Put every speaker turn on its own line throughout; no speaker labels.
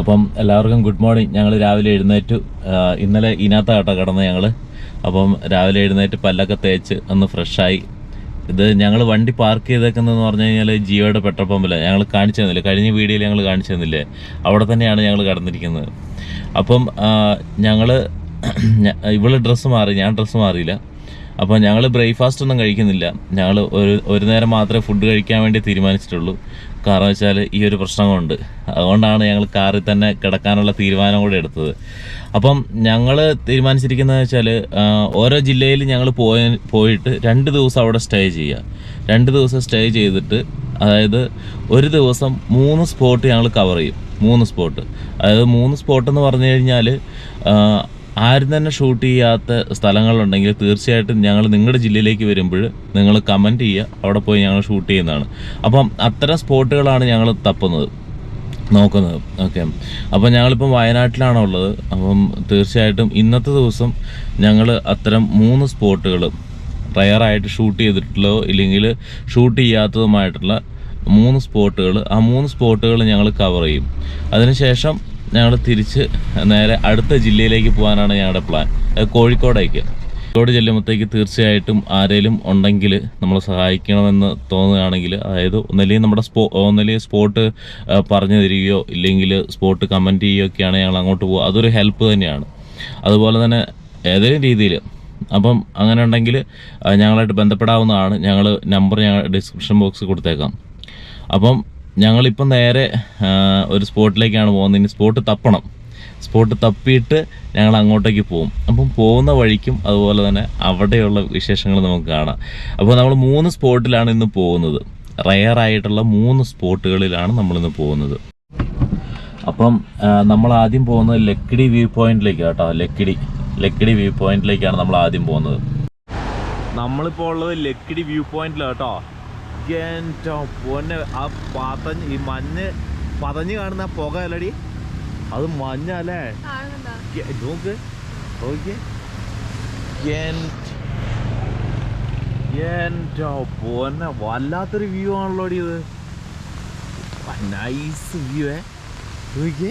അപ്പം എല്ലാവർക്കും good morning. ഞങ്ങൾ രാവിലെ എഴുന്നേറ്റു. ഇന്നലെ ഇതിനകത്ത് കേട്ടോ കിടന്ന് ഞങ്ങൾ അപ്പം രാവിലെ എഴുന്നേറ്റ് പല്ലൊക്കെ തേച്ച് ഒന്ന് ഫ്രഷായി. ഇത് ഞങ്ങൾ വണ്ടി പാർക്ക് ചെയ്തേക്കുന്നതെന്ന് പറഞ്ഞു കഴിഞ്ഞാൽ ജിയോയുടെ പെട്രോൾ പമ്പിലാണ് ഞങ്ങൾ കാണിച്ചു തന്നില്ലേ? കഴിഞ്ഞ വീഡിയോയിൽ ഞങ്ങൾ കാണിച്ചു തന്നില്ലേ? അവിടെ തന്നെയാണ് ഞങ്ങൾ കടന്നിരിക്കുന്നത്. അപ്പം ഞങ്ങൾ ഇവൾ ഡ്രസ്സ് മാറി. ഞാൻ ഡ്രസ്സ് മാറിയില്ല. അപ്പോൾ ഞങ്ങൾ ബ്രേക്ക്ഫാസ്റ്റ് ഒന്നും കഴിക്കുന്നില്ല. ഞങ്ങൾ ഒരു ഒരു നേരം മാത്രമേ ഫുഡ് കഴിക്കാൻ വേണ്ടി തീരുമാനിച്ചിട്ടുള്ളൂ. കാരണം വെച്ചാൽ ഈ ഒരു പ്രശ്നം കൊണ്ട് അതുകൊണ്ടാണ് ഞങ്ങൾ കാറിൽ തന്നെ കിടക്കാനുള്ള തീരുമാനം കൂടെ എടുത്തത്. അപ്പം ഞങ്ങൾ തീരുമാനിച്ചിരിക്കുന്നത് വെച്ചാൽ ഓരോ ജില്ലയിൽ ഞങ്ങൾ പോയ പോയിട്ട് രണ്ട് ദിവസം അവിടെ സ്റ്റേ ചെയ്യുക രണ്ട് ദിവസം സ്റ്റേ ചെയ്തിട്ട് അതായത് ഒരു ദിവസം മൂന്ന് സ്പോട്ട് ഞങ്ങൾ കവർ ചെയ്യും. മൂന്ന് സ്പോട്ട് അതായത് മൂന്ന് സ്പോട്ട് എന്ന് പറഞ്ഞു കഴിഞ്ഞാൽ ആരും തന്നെ ഷൂട്ട് ചെയ്യാത്ത സ്ഥലങ്ങളുണ്ടെങ്കിൽ തീർച്ചയായിട്ടും ഞങ്ങൾ നിങ്ങളുടെ ജില്ലയിലേക്ക് വരുമ്പോൾ നിങ്ങൾ കമന്റ് ചെയ്യുക. അവിടെ പോയി ഞങ്ങൾ ഷൂട്ട് ചെയ്യുന്നതാണ്. അപ്പം അത്തരം സ്പോട്ടുകളാണ് ഞങ്ങൾ തപ്പുന്നത് നോക്കുന്നത്. ഓക്കെ അപ്പം ഞങ്ങളിപ്പം വയനാട്ടിലാണ് ഉള്ളത്. അപ്പം തീർച്ചയായിട്ടും ഇന്നത്തെ ദിവസം ഞങ്ങൾ അത്തരം മൂന്ന് സ്പോട്ടുകൾ റയറായിട്ട് ഷൂട്ട് ചെയ്തിട്ടുള്ളതോ ഇല്ലെങ്കിൽ ഷൂട്ട് ചെയ്യാത്തതുമായിട്ടുള്ള മൂന്ന് സ്പോട്ടുകൾ ആ മൂന്ന് സ്പോട്ടുകൾ ഞങ്ങൾ കവർ ചെയ്യും. അതിനുശേഷം ഞങ്ങൾ തിരിച്ച് നേരെ അടുത്ത ജില്ലയിലേക്ക് പോകാനാണ് ഞങ്ങളുടെ പ്ലാൻ കോഴിക്കോടേക്ക്. കോഴിക്കോട് ചെല്ലുമ്പോഴത്തേക്ക് തീർച്ചയായിട്ടും ആരേലും ഉണ്ടെങ്കിൽ നമ്മളെ സഹായിക്കണമെന്ന് തോന്നുകയാണെങ്കിൽ അതായത് ഒന്നല്ലെങ്കിൽ നമ്മുടെ സ്പോ ഒന്നല്ലെങ്കിൽ സ്പോട്ട് പറഞ്ഞു തരികയോ ഇല്ലെങ്കിൽ സ്പോട്ട് കമന്റ് ചെയ്യുകയോ ഒക്കെയാണ് ഞങ്ങൾ അങ്ങോട്ട് പോകുക അതൊരു ഹെൽപ്പ് തന്നെയാണ്. അതുപോലെ തന്നെ ഏതെങ്കിലും രീതിയിൽ അപ്പം അങ്ങനെ ഉണ്ടെങ്കിൽ ഞങ്ങളായിട്ട് ബന്ധപ്പെടാവുന്നതാണ്. ഞങ്ങൾ നമ്പർ ഞങ്ങൾ ഡിസ്ക്രിപ്ഷൻ ബോക്സ് കൊടുത്തേക്കാം. അപ്പം ഞങ്ങളിപ്പം നേരെ ഒരു സ്പോട്ടിലേക്കാണ് പോകുന്നത്. ഇനി സ്പോട്ട് തപ്പണം. സ്പോട്ട് തപ്പിയിട്ട് ഞങ്ങൾ അങ്ങോട്ടേക്ക് പോകും. അപ്പം പോകുന്ന വഴിക്കും അതുപോലെ തന്നെ അവിടെയുള്ള വിശേഷങ്ങൾ നമുക്ക് കാണാം. അപ്പോൾ നമ്മൾ മൂന്ന് സ്പോട്ടിലാണ് ഇന്ന് പോകുന്നത്. റയറായിട്ടുള്ള മൂന്ന് സ്പോട്ടുകളിലാണ് നമ്മളിന്ന് പോകുന്നത്. അപ്പം നമ്മൾ ആദ്യം പോകുന്നത് ലക്കിടി വ്യൂ പോയിന്റിലേക്ക് കേട്ടോ. ലക്കിടി ലക്കിടി വ്യൂ പോയിന്റിലേക്കാണ് നമ്മൾ ആദ്യം പോകുന്നത്. നമ്മളിപ്പോൾ ഉള്ളത് ലക്കിടി വ്യൂ പോയിന്റിലാണ് കേട്ടോ. എന്റെ പൊന്നെ ആ പതഞ്ഞ് ഈ മഞ്ഞ് പതഞ്ഞ് കാണുന്ന പുക അല്ലടി? അത് മഞ്ഞല്ലേ? നോക്ക്. എന്റെ പൊന്നെ വല്ലാത്തൊരു വ്യൂ ആണല്ലോ ഇത്. നൈസ് വ്യൂ ഏ? നോക്കിയേ.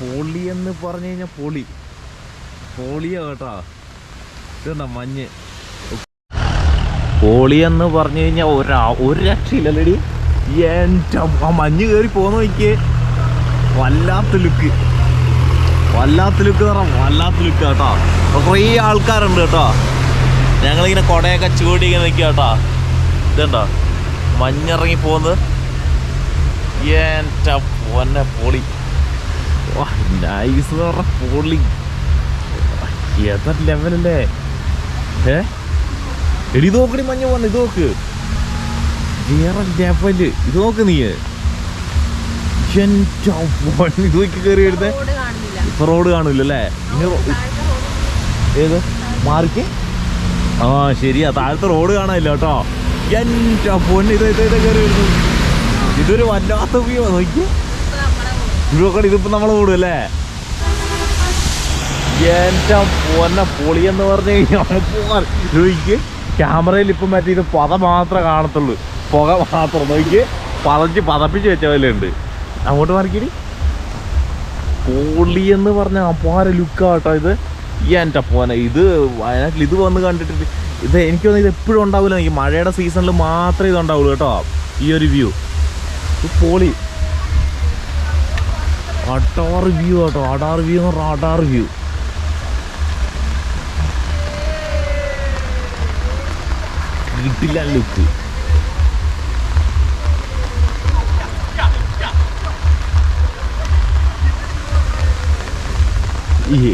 പൊളി എന്ന് പറഞ്ഞു കഴിഞ്ഞാൽ പൊളി. പൊളിയാ കേട്ടോ. ഇതെന്താ മഞ്ഞ്? പൊളി എന്ന് പറഞ്ഞു കഴിഞ്ഞാൽ ഒരാ ഒരു രക്ഷയില്ലല്ലേടി. എന്റെ ആ മഞ്ഞ് കയറി പോകുന്ന നോക്കിയേ. വല്ലാത്ത ലുക്ക് വല്ലാത്ത ലുക്ക് എന്ന് പറഞ്ഞാൽ വല്ലാത്ത ലുക്ക് കേട്ടോ കുറേ ആൾക്കാരുണ്ട് കേട്ടോ. ഞങ്ങളിങ്ങനെ കുടയൊക്കെ ചൂടി ഇങ്ങനെ നിൽക്കുക കേട്ടോ. ഇതുണ്ടോ? മഞ്ഞിറങ്ങി പോകുന്നത് എന്റെ പൊന്നെ പൊളി. നൈസ് എന്ന് പറഞ്ഞ പൊളി. ഏതാ ലെവലല്ലേ ഏ? എടി നോക്കണി നോക്കടി മഞ്ഞ വന്ന് ഇത് നോക്ക്. വേറെ ലെവൽ ഇത് നോക്ക് നീ. ഇത് നോക്കി കയറി
റോഡ് കാണുന്നില്ല
ഇപ്പൊ റോഡ് കാണൂലല്ലേ ഇനി റോ-
താഴത്തെ റോഡ്
ഏത്? മാറിക്ക്? ആ ശരിയാ. താഴത്തെ റോഡ് കാണാനില്ല കേട്ടോ. എന്റെ പൊന്ന് ഇത് ഇത് ഇത് കയറി വരുന്നു. ഇതൊരു വല്ലാത്ത വ്യൂ നോക്കി.
ഇപ്പൊ നമ്മളെ റോഡ്.
ഇത് നോക്കടി ഇതിപ്പോ നമ്മളെ കൂടും അല്ലേ? എന്റെ പൊന്ന പൊളി എന്ന് പറഞ്ഞു കഴിഞ്ഞാൽ നോക്കി ക്യാമറയിൽ ഇപ്പം മറ്റേ ഇത് പത മാത്രമേ കാണത്തുള്ളൂ. പുക മാത്രം. നോക്കി പതച്ച് പതപ്പിച്ച് വെച്ച ഉണ്ട്. അങ്ങോട്ട് മാറിക്കിടി. പൊളി എന്ന് പറഞ്ഞ അപാര ലുക്കാട്ടോ ഇത്. ഈ എന്റെ പോനെ ഇത് വയനാട്ടിൽ ഇത് വന്ന് കണ്ടിട്ട് ഇത് എനിക്ക് തോന്നുന്നു ഇത് എപ്പോഴും ഉണ്ടാവില്ല. ഈ മഴയുടെ സീസണിൽ മാത്രമേ ഇത് ഉണ്ടാവുള്ളൂ കേട്ടോ. ഈ ഒരു വ്യൂ പോളി. പൊളി അടാർ വ്യൂ കേട്ടോ. അടാർ വ്യൂ എന്ന് പറഞ്ഞാൽ അടാർ വ്യൂ കിട്ടില്ല ലുക്ക്.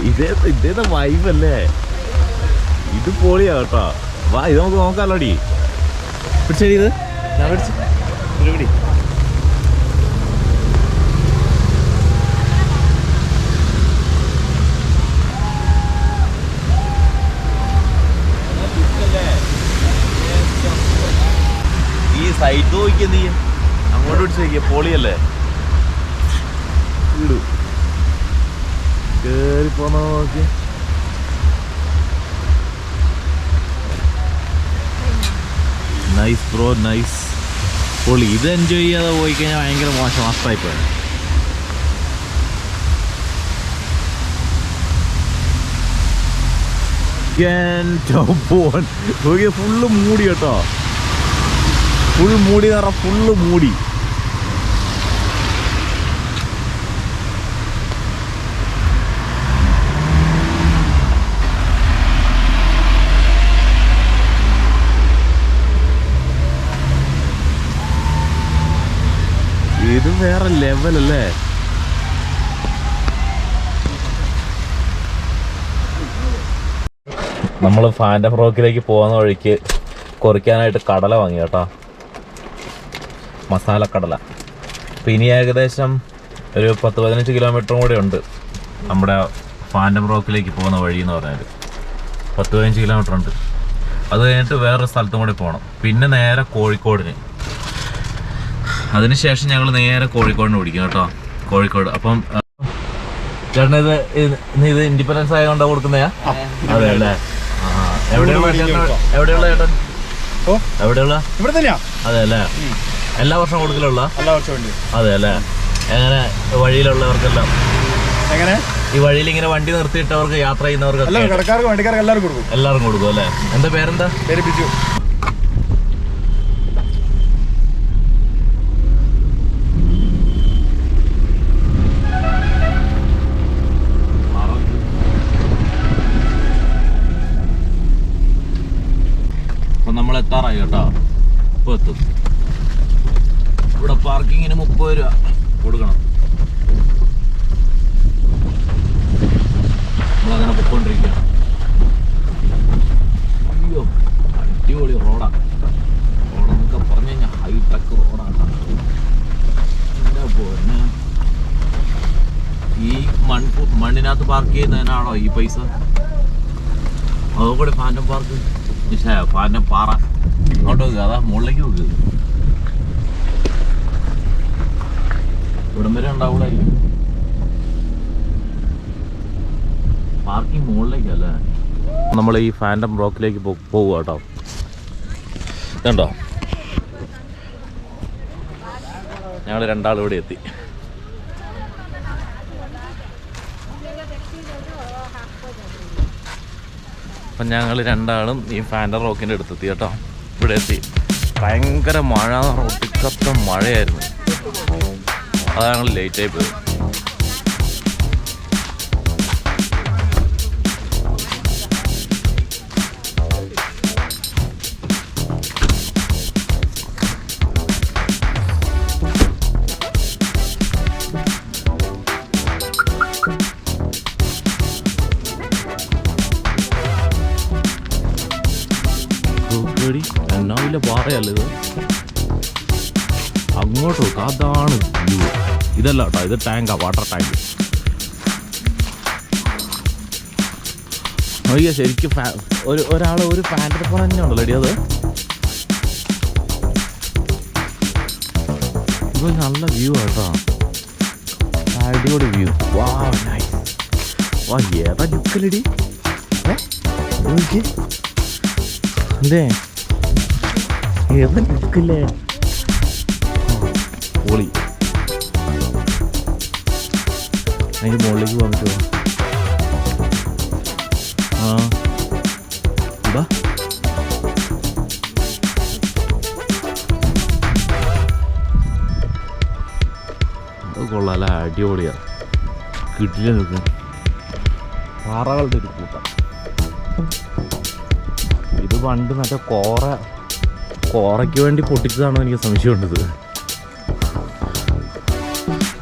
ഇതേ ഇതേതാ അല്ലേ? ഇത് പൊളിയാ കേട്ടോ. വാ ഇത് നമുക്ക് നോക്കാലോടി. പിടിച്ചത് ഇത്. ഞാൻ പിടിച്ചു. പിടി, സൈഡ് നോക്കിയ നീ. അങ്ങോട്ട് പിടിച്ച് നോക്കിയ പോളിയല്ലേ? വീട് കേറി പോന്ന നൈസ് ബ്രോ നൈസ് പൊളി ഇത് എൻജോയ് ചെയ്യാതെ പോയി കഴിഞ്ഞാൽ ഭയങ്കര മോശം നഷ്ടമായി പോയത് ഫുള്ള് മൂടി കേട്ടോ. ഫുൾ മൂടി എന്ന് പറഞ്ഞാൽ ഫുള്ള് മൂടി. ഇത് വേറെ ലെവലല്ലേ നമ്മൾ ഫാന്റെ ഫ്രോക്കിലേക്ക് പോകുന്ന വഴിക്ക് കുറിക്കാനായിട്ട് കടല വാങ്ങി കേട്ടോ. മസാല കടല അപ്പം ഇനി ഏകദേശം ഒരു പത്ത് പതിനഞ്ച് കിലോമീറ്ററും കൂടെ ഉണ്ട് നമ്മുടെ ഫാൻഡം റോക്കിലേക്ക് പോകുന്ന വഴി എന്ന് പറഞ്ഞാൽ പത്ത് പതിനഞ്ച് കിലോമീറ്റർ ഉണ്ട്. അത് കഴിഞ്ഞിട്ട് വേറൊരു സ്ഥലത്തും കൂടി പോകണം പിന്നെ നേരെ കോഴിക്കോടിന്. അതിനുശേഷം ഞങ്ങൾ നേരെ കോഴിക്കോടിന് പിടിക്കും കേട്ടോ. കോഴിക്കോട്. അപ്പം ചേട്ടൻ ഇത് ഇത് ഇൻഡിപെൻഡൻസ് ആയതുകൊണ്ടാ കൊടുക്കുന്നയാ? അതെ അല്ലേ? എവിടെയുള്ള ചേട്ടൻ? എവിടെയുള്ള ചേട്ടൻ? എവിടെയുള്ള?
ഇവിടെ തന്നെയാ.
അതെ അല്ലേ? എല്ലാ വർഷവും കൊടുക്കലുള്ള
എല്ലാ വർഷവും ഉണ്ട്.
അതെ അല്ലേ എങ്ങനെ വഴിയിലുള്ളവർക്കെല്ലാം?
എങ്ങനെ?
ഈ വഴിയിൽ ഇങ്ങനെ വണ്ടി നിർത്തിയിട്ടവർക്ക് യാത്ര ചെയ്യുന്നവർക്ക്
കടക്കാർക്ക് വണ്ടിക്കാർക്ക് എല്ലാവർക്കും കൊടുക്കും.
എല്ലാവർക്കും കൊടുക്കും അല്ലേ? എന്താ പേരെന്താ?
പേര് ബിജു.
മണ്ണിനകത്ത് പാർക്ക് ചെയ്യുന്നതിനാണോ ഈ പൈസ? അതുകൂടി ഫാന്റം പാർക്ക് ഫാന്റം പാറ ഇങ്ങോട്ട് വയ്ക്കുക അതാ മുകളിലേക്ക് വെക്കുക ഇവിടം വരെ ഉണ്ടാവൂലായിരിക്കും പാർക്കിംഗ് മുകളിലേക്കല്ലേ? നമ്മൾ ഈ ഫാന്റം റോക്കിലേക്ക് പോകുക കേട്ടോ. ഇതുണ്ടോ? ഞങ്ങൾ രണ്ടാളിവിടെ എത്തി. അപ്പം ഞങ്ങൾ രണ്ടാളും ഈ ഫാന്റെ റോക്കിന്റെ അടുത്തെത്തി കേട്ടോ. ഇവിടെ എത്തി. ഭയങ്കര മഴ റോട്ടിക്കത്ത മഴയായിരുന്നു. അതാണ് ലേറ്റായി പോയത്. ഇതല്ല കേട്ടോ ഇത് ടാങ്കാ വാട്ടർ ടാങ്ക് അയ്യോ ശരിക്കും ഫാ ഒരു ഒരാൾ ഒരു ഫാന്റെ തന്നെ ഉണ്ടല്ലോ അടി അത്? ഇത് നല്ല വ്യൂ കേട്ടോ. അടിപൊളി വ്യൂ വാ നൈസ് വാ ഏതാ ലുക്കലടി? അല്ലേ ഏതാ ലുക്കല്ലേ പൊളി. അതിന് മുകളിലേക്ക് പോകാൻ പറ്റുമോ? ആ. ബാ കൊള്ളാല അടിപൊളിയാ. കിട്ടില്ല നിൽക്കും പാറകളുടെ ഒരു കൂട്ടം. ഇത് പണ്ട് മറ്റേ കോറ കോറയ്ക്ക് വേണ്ടി പൊട്ടിച്ചതാണോ എനിക്ക് സംശയമുണ്ടത്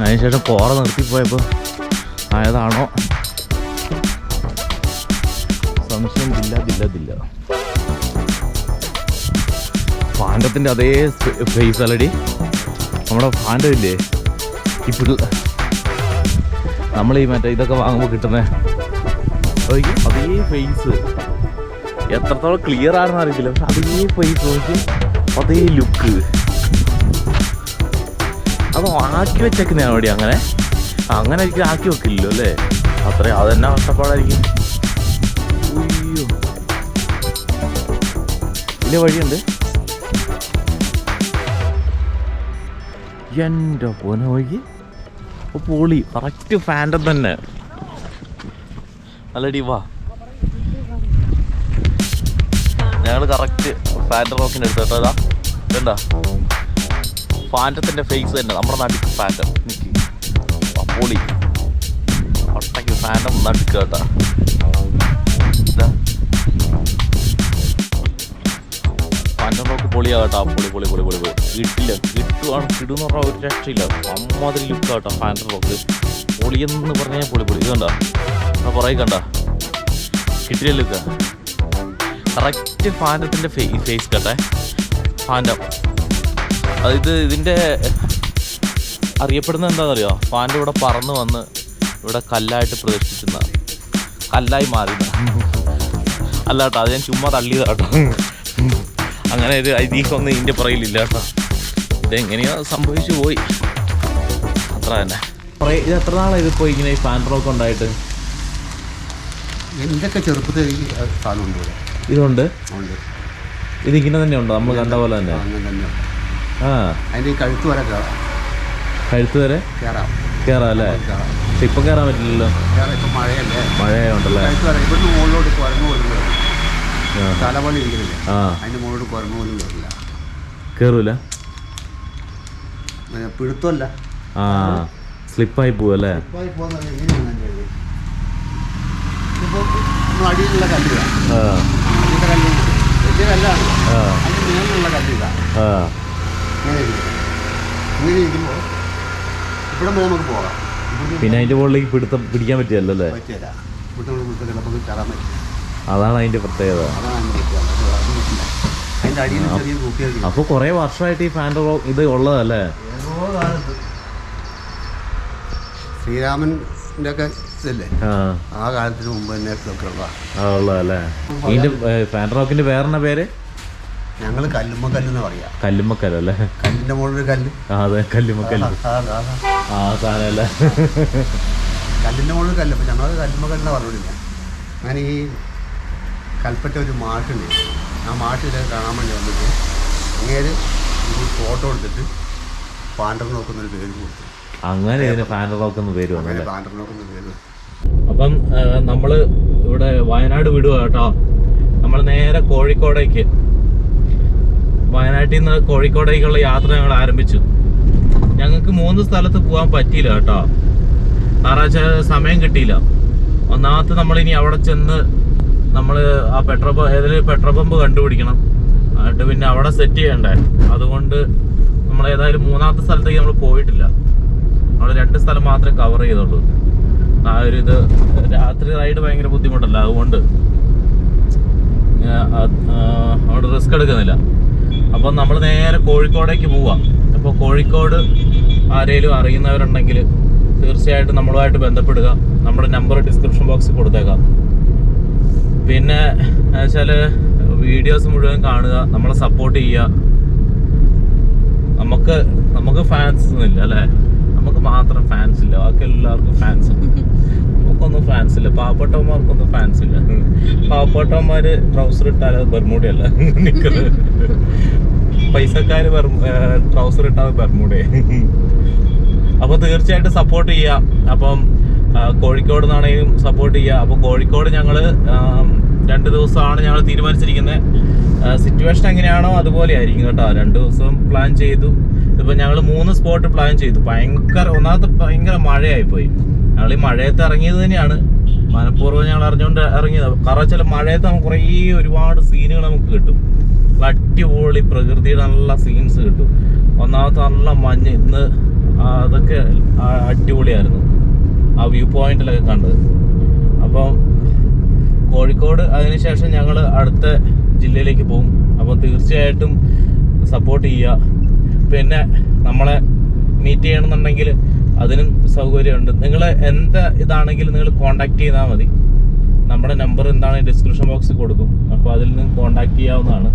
അതിനുശേഷം കോറ നിർത്തിപ്പോയപ്പോൾ ആയതാണോ? സംശയം ഇല്ല ഇല്ല ഇല്ല. ഫാൻഡത്തിന്റെ അതേ ഫേസ് അല്ലടി. നമ്മുടെ ഫാൻഡം ഇല്ലേ ഈ നമ്മൾ ഈ മറ്റേ ഇതൊക്കെ വാങ്ങുമ്പോൾ കിട്ടുന്ന. അതേ ഫേസ് എത്രത്തോളം ക്ലിയർ ആണെന്ന് അറിയത്തില്ല പക്ഷെ അതേ ഫേസ് നോക്കി അതേ ലുക്ക് അത് ആക്കി വെച്ചേക്കുന്നതാണ് അവിടെ അങ്ങനെ? അങ്ങനെ ആക്കി വെക്കില്ലല്ലോ അല്ലേ? അത്രയും അതെന്നെ കഷ്ടപ്പാടായിരിക്കും. അയ്യോ. ഇല്ല വഴിയുണ്ട്. എന്റെ പോന വഴി പോളി. കറക്റ്റ് ഫാന്റം തന്നെ. അല്ലടി വാ ഞങ്ങൾ കറക്റ്റ് ഫാന്റ റോക്കിന്റെ അടുത്ത് കേട്ടോ. ഇതാ ഫാന്റത്തിന്റെ ഫേസ് തന്നെ. നമ്മുടെ നാട്ടിൽ ഫാന്റം നിൽക്കി പൊളി. ഒട്ടയ്ക്ക് സാധനം നടുക്കുക കേട്ടോ. ഇതാ. ഫാന്റം റോക്ക് പൊളിയാ കേട്ടോ. പൊളി പൊളി പൊളി പൊളി പൊളി. കിട്ടില്ല. കിട്ടുവാണ് കിടുന്ന് പറഞ്ഞാൽ ഒരു രക്ഷയില്ല. അമ്മാതിരി ലുക്ക് കേട്ടോ ഫാന്റം റോക്ക് പൊളിയെന്ന് പറഞ്ഞാൽ പൊളി പൊളി. ഇത് കണ്ടോ? ആ പുറകെ കണ്ട? കിട്ടില്ല ലുക്ക് കറക്റ്റ് ഫാന്റത്തിന്റെ ഫേസ് കട്ടെ. ഫാന്റം അതായത് ഇതിന്റെ അറിയപ്പെടുന്നത് എന്താണെന്നറിയോ? ഫാന്റെ ഇവിടെ പറന്ന് വന്ന് ഇവിടെ കല്ലായിട്ട് പ്രദർശിക്കുന്ന കല്ലായി മാറി അല്ല കേട്ടോ അത് ഞാൻ ചുമ്മാ തള്ളിയതാ കേട്ടോ. അങ്ങനെ ഒരു ഐതിഹ്യമൊന്നും ഇതിന്റെ പുറകിലില്ല കേട്ടോ. ഇതെങ്ങനെയോ സംഭവിച്ചു പോയി. അത്ര തന്നെ. ഇത് എത്ര നാളാണ് ഇതിപ്പോൾ ഇങ്ങനെ ഈ ഫാൻ റോക്ക് ഉണ്ടായിട്ട്
എന്തൊക്കെ ചെറുപ്പത്തിൽ ഈ
ഇതുണ്ട്? ഇതിങ്ങനെ തന്നെ ഉണ്ടോ? നമ്മൾ കണ്ട പോലെ തന്നെ?
അങ്ങനെ തന്നെ
ആ.
അതിന്റെ ഈ കഴുത്ത് വരെ
കഴുത്ത് വരെ?
കയറാം
കയറാം അല്ലേ
ഇപ്പൊ
പക്ഷെ ഇപ്പം കയറാൻ പറ്റില്ലല്ലോ
മഴയല്ലേ?
മഴയുണ്ടല്ലേ
വരെ ഇവിടുന്ന് മുകളിലോട്ട് കുരങ്ങ് പോലും കയറും
ആ.
തല പോലെ ഇരിക്കുന്നില്ലേ?
ആ.
അതിന്റെ മുകളിലോട്ട് കുരങ്ങ് പോലും കയറില്ല
കയറൂല
പിന്നെ പിടുത്തമല്ല.
ആ സ്ലിപ്പായി പോവല്ലേ?
അടിയിലുള്ള കല്ലിതാ.
ആ.
അടിയിലത്തെ കല്ല് വലിയ കല്ലാണ്. ഇങ്ങനെ ഇരിക്കുമ്പോൾ ഇവിടെ വരെ നമുക്ക് പോകാം. ഇവിടുന്ന്
പിന്നെ അതിന്റെ മുകളിലേക്ക് പിടുത്തം പിടിക്കാൻ പറ്റിയല്ലോ. അല്ലേ
പറ്റിയല്ല നമുക്ക് പറ്റില്ല
അതാണ് അതിന്റെ പ്രത്യേകത.
അതാണ്. അത്. അടിയിൽ ചെറിയ
അപ്പോൾ കുറേ വർഷമായിട്ട് ഈ ഫാന്റെ ഇത് ഉള്ളതല്ലേ?
ഏതോ കാലത്ത്. ശ്രീരാമന്റെ ഒക്കെ ഇതല്ലേ?
ആ.
ആ കാലത്തിന് മുമ്പ് തന്നെ
ആ ഉള്ളതല്ലേ? ഇതിന്റെ ഫാൻ റോക്കിന്റെ വേറെ പേര്?
ഞങ്ങൾ കല്ലുമ്മ കല്ലെന്ന് പറയാം.
കല്ലുമ്മക്കല്ലല്ലേ
കല്ലിന്റെ മുകളിൽ കല്ല്.
ആ അതെ കല്ലുമ്മക്കല്ല് ആ സാധനമല്ലേ
കല്ലിന്റെ മുകളിൽ കല്ല് അപ്പം ഞങ്ങൾ കല്ലുമ്മ കല്ലെന്ന് പറഞ്ഞില്ല അങ്ങനെ ഈ കൽപ്പറ്റ ഒരു മാഷുണ്ട് ആ മാഷ് കാണാൻ വേണ്ടി വന്നിട്ട് അങ്ങേര് ഒരു ഫോട്ടോ എടുത്തിട്ട് പാണ്ടർ നോക്കുന്നൊരു പേര് കൊടുത്തു.
അങ്ങനെ ഇതിന് ഫാൻ റോക്ക് പേര്
നോക്കുന്ന പേര്
അപ്പം നമ്മൾ ഇവിടെ വയനാട് വിടുക കേട്ടോ. നമ്മൾ നേരെ കോഴിക്കോടേക്ക്. വയനാട്ടിൽ നിന്ന് കോഴിക്കോടേക്കുള്ള യാത്ര ഞങ്ങൾ ആരംഭിച്ചു. ഞങ്ങൾക്ക് മൂന്ന് സ്ഥലത്ത് പോകാൻ പറ്റിയില്ല കേട്ടോ. കാരണം സമയം കിട്ടിയില്ല. ഒന്നാമത്തെ നമ്മളിനി അവിടെ ചെന്ന് നമ്മൾ ആ പെട്രോൾ ഏതെങ്കിലും പെട്രോൾ പമ്പ് കണ്ടുപിടിക്കണം. എന്നിട്ട് പിന്നെ അവിടെ സെറ്റ് ചെയ്യണ്ടേ. അതുകൊണ്ട് നമ്മൾ ഏതായാലും മൂന്നാമത്തെ സ്ഥലത്തേക്ക് നമ്മൾ പോയിട്ടില്ല. നമ്മൾ രണ്ട് സ്ഥലം മാത്രമേ കവർ ചെയ്തുള്ളൂ. ആ ഒരു ഇത് രാത്രി റൈഡ് ഭയങ്കര ബുദ്ധിമുട്ടല്ല. അതുകൊണ്ട് അവിടെ റിസ്ക് എടുക്കുന്നില്ല. അപ്പം നമ്മൾ നേരെ കോഴിക്കോടേക്ക് പോവാം. അപ്പോൾ കോഴിക്കോട് ആരെങ്കിലും അറിയുന്നവരുണ്ടെങ്കിൽ തീർച്ചയായിട്ടും നമ്മളുമായിട്ട് ബന്ധപ്പെടുക. നമ്മുടെ നമ്പർ ഡിസ്ക്രിപ്ഷൻ ബോക്സിൽ കൊടുത്തേക്കാം. പിന്നെ വെച്ചാൽ വീഡിയോസ് മുഴുവൻ കാണുക നമ്മളെ സപ്പോർട്ട് ചെയ്യുക. നമുക്ക് നമുക്ക് ഫാൻസ് ഒന്നുമില്ല അല്ലേ? നമുക്ക് മാത്രം ഫാൻസ് ഇല്ല. ബാക്കി എല്ലാവർക്കും ഫാൻസ് ഉണ്ട്. നമുക്കൊന്നും ഫാൻസ് ഇല്ല. പാവപ്പെട്ടവന്മാർക്കൊന്നും ഫാൻസ് ഇല്ല. പാവപ്പെട്ടവന്മാര് ട്രൗസർ ഇട്ടാൽ അത് ബർമൂടയല്ല നിക്കത് പൈസക്കാര് ട്രൗസർ ഇട്ടാൽ ബർമൂടയെ അപ്പൊ തീർച്ചയായിട്ടും സപ്പോർട്ട് ചെയ്യാം. അപ്പം കോഴിക്കോട് നിന്നാണെങ്കിലും സപ്പോർട്ട് ചെയ്യുക അപ്പോൾ കോഴിക്കോട് ഞങ്ങൾ രണ്ട് ദിവസമാണ് ഞങ്ങൾ തീരുമാനിച്ചിരിക്കുന്നത് സിറ്റുവേഷൻ എങ്ങനെയാണോ അതുപോലെ ആയിരിക്കും കേട്ടോ. രണ്ട് ദിവസം പ്ലാൻ ചെയ്തു. ഇപ്പൊ ഞങ്ങൾ മൂന്ന് സ്പോട്ട് പ്ലാൻ ചെയ്തു. ഭയങ്കര ഒന്നാമത്തെ ഭയങ്കര മഴയായിപ്പോയി. ഞങ്ങൾ ഈ മഴയത്ത് ഇറങ്ങിയത് തന്നെയാണ്. മനഃപൂർവം ഞങ്ങൾ അറിഞ്ഞുകൊണ്ട് ഇറങ്ങിയത്. കാരണം വെച്ചാൽ മഴയത്ത് നമുക്ക് കുറേ ഒരുപാട് സീനുകൾ നമുക്ക് കിട്ടും. അടിപൊളി പ്രകൃതിയുടെ നല്ല സീൻസ് കിട്ടും. ഒന്നാമത്തെ നല്ല മഞ്ഞ്. ഇന്ന് അതൊക്കെ അടിപൊളിയായിരുന്നു. ആ വ്യൂ പോയിന്റിലൊക്കെ കണ്ടത്. അപ്പം കോഴിക്കോട് അതിനുശേഷം ഞങ്ങൾ അടുത്ത ജില്ലയിലേക്ക് പോകും. അപ്പം തീർച്ചയായിട്ടും സപ്പോർട്ട് ചെയ്യുക. പിന്നെ നമ്മളെ മീറ്റ് ചെയ്യണമെന്നുണ്ടെങ്കിൽ അതിനും സൗകര്യമുണ്ട് നിങ്ങൾ എന്ത് ഇതാണെങ്കിലും നിങ്ങൾ കോണ്ടാക്ട് ചെയ്താൽ മതി. നമ്മുടെ നമ്പർ എന്താണ് ഡിസ്ക്രിപ്ഷൻ ബോക്സിൽ കൊടുക്കും. അപ്പോൾ അതിൽ നിന്ന് കോണ്ടാക്ട് ചെയ്യാവുന്നതാണ്.